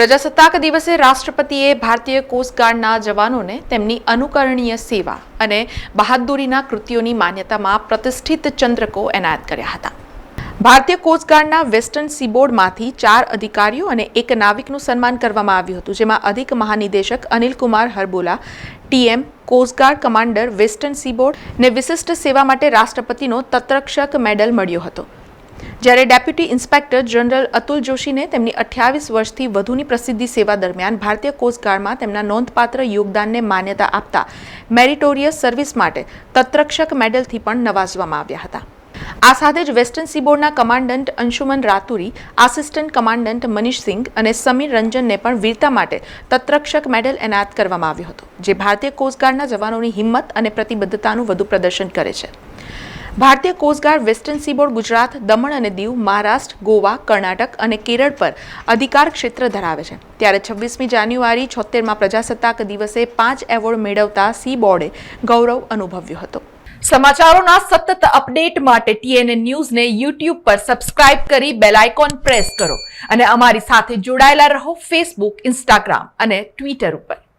પ્રજાસત્તાક દિવસે રાષ્ટ્રપતિએ ભારતીય કોસ્ટગાર્ડના જવાનોને તેમની અનુકરણીય સેવા અને બહાદુરીના કૃત્યોની માન્યતામાં પ્રતિષ્ઠિત ચંદ્રકો એનાયત કર્યા હતા. ભારતીય કોસ્ટગાર્ડના વેસ્ટર્ન સીબોર્ડમાંથી ચાર અધિકારીઓ અને એક નાવિકનું સન્માન કરવામાં આવ્યું હતું, જેમાં અધિક મહાનિદેશક Anilkumar Harbola, TM coast guard commander western seaboard ને વિશિષ્ટ સેવા માટે રાષ્ટ્રપતિનો તત્રક્ષક મેડલ મળ્યો હતો. જ્યારે ડેપ્યુટી ઇન્સ્પેક્ટર જનરલ અતુલ જોશીને તેમની અઠ્યાવીસ વર્ષથી વધુની પ્રસિદ્ધિ સેવા દરમિયાન ભારતીય કોસ્ટગાર્ડમાં તેમના નોંધપાત્ર યોગદાનને માન્યતા આપતા મેરિટોરિયસ સર્વિસ માટે તત્રક્ષક મેડલથી પણ નવાજવામાં આવ્યા હતા. આ સાથે જ western સીબોર્ડના commandant Anshuman Raturi, assistant commandant Manish Singh અને સમીર રંજનને પણ વીરતા માટે તત્રક્ષક મેડલ એનાયત કરવામાં આવ્યો હતો, જે ભારતીય કોસ્ટગાર્ડના જવાનોની હિંમત અને પ્રતિબદ્ધતાનું વધુ પ્રદર્શન કરે છે. ભારતીય coast guard western seaboard Gujarat, Daman અને દીવ, મહારાષ્ટ્ર, ગોવા, કર્ણાટક અને કેરળ પર અધિકાર ક્ષેત્ર ધરાવે છે. ત્યારે છવ્વીસમી જાન્યુઆરી છોતેરમાં પ્રજાસત્તાક દિવસે પાંચ એવોર્ડ મેળવતા સી બોર્ડે ગૌરવ અનુભવ્યો હતો. સમાચારોના સતત અપડેટ માટે ટીએનએ ન્યૂઝને યુટ્યુબ પર સબસ્ક્રાઇબ કરી બેલ આઇકોન પ્રેસ કરો અને અમારી સાથે જોડાયેલા રહો ફેસબુક ઇન્સ્ટાગ્રામ અને ટ્વિટર ઉપર.